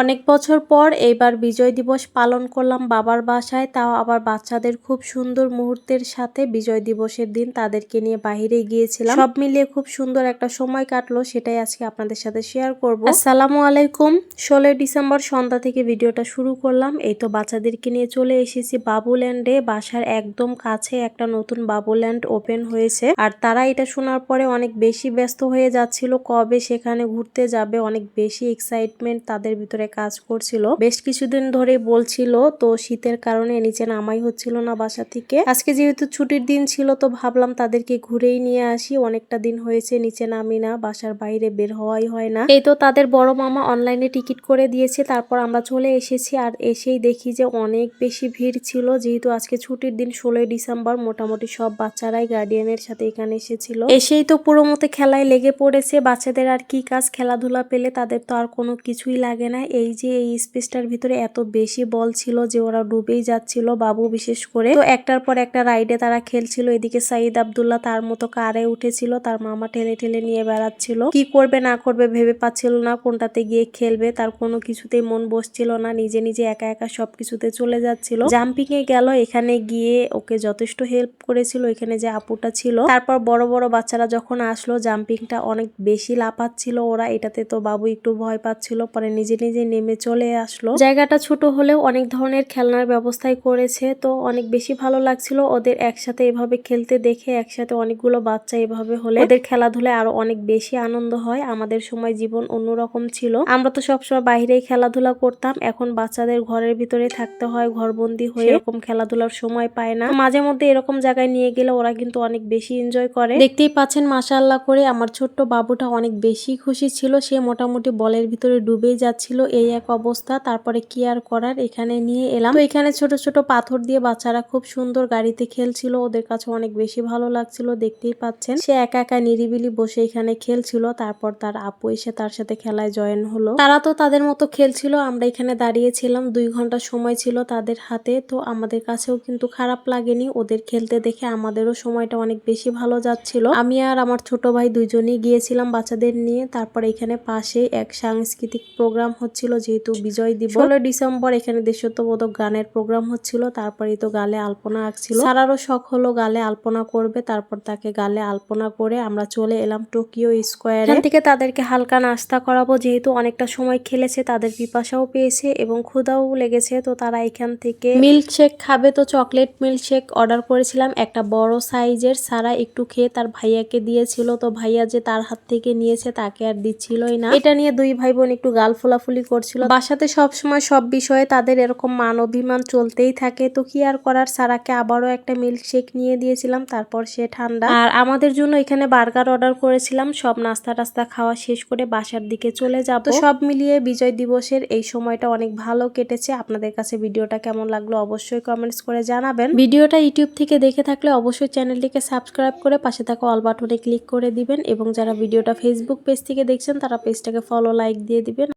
অনেক বছর পর এইবার বিজয় দিবস পালন করলাম বাবার বাসায়। তাও আবার বাচ্চাদের খুব সুন্দর মুহূর্তের সাথে বিজয় দিবসের দিন তাদেরকে নিয়ে বাইরে গিয়েছিলাম। সব মিলিয়ে খুব সুন্দর একটা সময় কাটলো, সেটাই আজকে আপনাদের সাথে শেয়ার করব। আসসালামু আলাইকুম। ষোলোই ডিসেম্বর সন্ধ্যা থেকে ভিডিওটা শুরু করলাম। এই তো বাচ্চাদেরকে নিয়ে চলে এসেছি বাবুল্যান্ডে বাসার একদম কাছে একটা নতুন বাবুল্যান্ড ওপেন হয়েছে। আর তারা এটা শোনার পরে অনেক বেশি ব্যস্ত হয়ে যাচ্ছিল, কবে সেখানে ঘুরতে যাবে, অনেক বেশি এক্সাইটমেন্ট তাদের ভিতরে কাজ করছিল। বেশ কিছুদিন ধরে বলছিল, তো শীতের কারণে নিচে নামাই হচ্ছিল না বাসা থেকে। আজকে যেহেতু ছুটির দিন ছিল, তো ভাবলাম তাদেরকে ঘুরেই নিয়ে আসি। অনেকটা দিন হয়েছে, নিচে নামি না, বাসার বাইরে বের হওয়াই হয় না। এই তো তাদের বড় মামা অনলাইনে টিকিট করে দিয়েছে, তারপর আমরা চলে এসেছি আর এসেই দেখি যে অনেক বেশি ভিড় ছিল। যেহেতু আজকে ছুটির দিন, ষোলোই ডিসেম্বর, মোটামুটি সব বাচ্চারাই গার্ডিয়ানের সাথে এখানে এসেছিল। এসেই তো পুরো মতো খেলায় লেগে পড়েছে। বাচ্চাদের আর কি কাজ? খেলাধুলা পেলে তাদের তো আর কোনো কিছুই লাগে না। এই যে এই স্পেসটার ভিতরে এত বেশি বল ছিল যে ওরা ডুবেই যাচ্ছিল বাবু বিশেষ করে। তো একটার পর একটা রাইডে তারা খেলছিল। এদিকে সাইদ আবদুল্লাহ তার মতো কারে উঠেছিল। তার মামা ঠেলে ঠেলে নিয়ে বেড়াচ্ছিল। কি করবে, না করবে ভেবে পাচ্ছিল না। কোনটাতে গিয়ে খেলবে, তার কোনো কিছুতেই মন বসছিল না। নিজে নিজে একা একা সবকিছুতে চলে যাচ্ছিল। জাম্পিং এ গেল। এখানে গিয়ে ওকে যথেষ্ট হেল্প করেছিল। এখানে যে আপুটা ছিল। তারপর বড় বড় বাচ্চারা যখন আসলো, জাম্পিংটা অনেক বেশি লাফাচ্ছিল ওরা। এটাতে তো বাবু একটু ভয় পাচ্ছিল। পরে নিজে নিজে নেমে চলে আসলো। জায়গাটা ছোট হলেও অনেক ধরনের খেলনার ব্যবস্থাই করেছে তো অনেক বেশি ভালো লাগছিল ওদের একসাথে এভাবে খেলতে দেখে একসাথে অনেকগুলো বাচ্চা এভাবে হলে ওদের খেলাধুলায় আরও অনেক বেশি আনন্দ হয়। আমাদের সময় জীবন অন্যরকম ছিল। আমরা তো সবসময় বাইরেই খেলাধুলা করতাম এখন বাচ্চাদের ঘরের ভিতরে থাকতে হয় ঘরবন্দি হয়ে এরকম খেলাধুলার সময় পায় না। মাঝে মধ্যে এরকম জায়গায় নিয়ে গেলে ওরা কিন্তু অনেক বেশি এনজয় করে। দেখতেই পাচ্ছেন মাশাআল্লাহ করে আমার ছোট্ট বাবুটা অনেক বেশি খুশি ছিল সে মোটামুটি বলের ভিতরে ডুবেই যাচ্ছিল এই এক অবস্থা। তারপরে কি আর করার? এখানে নিয়ে এলাম। তো এখানে ছোট ছোট পাথর দিয়ে বাচ্চারা খুব সুন্দর গাড়িতে খেলছিল। ওদের কাছে অনেক বেশি ভালো লাগছিল, দেখতেই পাচ্ছেন। সে একা একা নিরিবিলি বসে এখানে খেলছিল। তারপর তার আপু এসে তার সাথে খেলায় জয়েন হলো। তারা তো তাদের মতো খেলছিল। আমরা এখানে দাঁড়িয়েছিলাম। দুই ঘণ্টা সময় ছিল তাদের হাতে। তো আমাদের কাছেও কিন্তু খারাপ লাগেনি। ওদের খেলতে দেখে আমাদেরও সময়টা অনেক বেশি ভালো যাচ্ছিল। আমি আর আমার ছোট ভাই দুইজনেই গিয়েছিলাম বাচ্চাদের নিয়ে। তারপর এখানে পাশে এক সাংস্কৃতিক প্রোগ্রাম হচ্ছিল যেহেতু বিজয় দিবস। ষোলো ডিসেম্বর এখানে দেশত্ববোধক গানের প্রোগ্রাম হচ্ছিল তারপরে তো গালে আলপনা আঁকছিল। সারারও শখ হলো গালে আলপনা করবে তারপর তাকে গালে আলপনা করে আমরা চলে এলাম টোকিও স্কোয়ারে। এখান থেকে তাদেরকে হালকা নাস্তা করাবো যেহেতু অনেকটা সময় খেলেছে তাদের পিপাসাও পেয়েছে এবং ক্ষুধাও লেগেছে তো তারা এখান থেকে মিল্কশেক খাবে। তো চকলেট মিল্কশেক অর্ডার করেছিলাম একটা বড় সাইজের সারা একটু খেয়ে তার ভাইয়াকে দিয়েছিল তো ভাইয়া যে তার হাত থেকে নিয়েছে তাকে আর দিচ্ছিলই না। এটা নিয়ে দুই ভাই বোন একটু গাল ফোলাফুলি করছিল। বাসাতে সব সময় সব বিষয়ে তাদের এরকম মান অভিমান চলতেই থাকে। তো কি আর করার? সারাকে আবারও একটা মিল্ক শেক নিয়ে দিয়েছিলাম, তারপর সে ঠান্ডা। আর আমাদের জন্য এখানে বার্গার অর্ডার করেছিলাম। সব নাস্তা টাস্তা খাওয়া শেষ করে বাসার দিকে চলে যাব। সব মিলিয়ে বিজয় দিবসের এই সময়টা অনেক ভালো কেটেছে। আপনাদের কাছে ভিডিওটা কেমন লাগল অবশ্যই কমেন্টস করে জানাবেন। ভিডিওটা ইউটিউব থেকে দেখে থাকলে অবশ্যই চ্যানেলটিকে সাবস্ক্রাইব করে পাশে থাকা অল বাটনে ক্লিক করে দিবেন। এবং যারা ভিডিওটা ফেসবুক পেজ থেকে দেখছেন, তারা পেজটাকে ফলো লাইক দিয়ে দিবেন।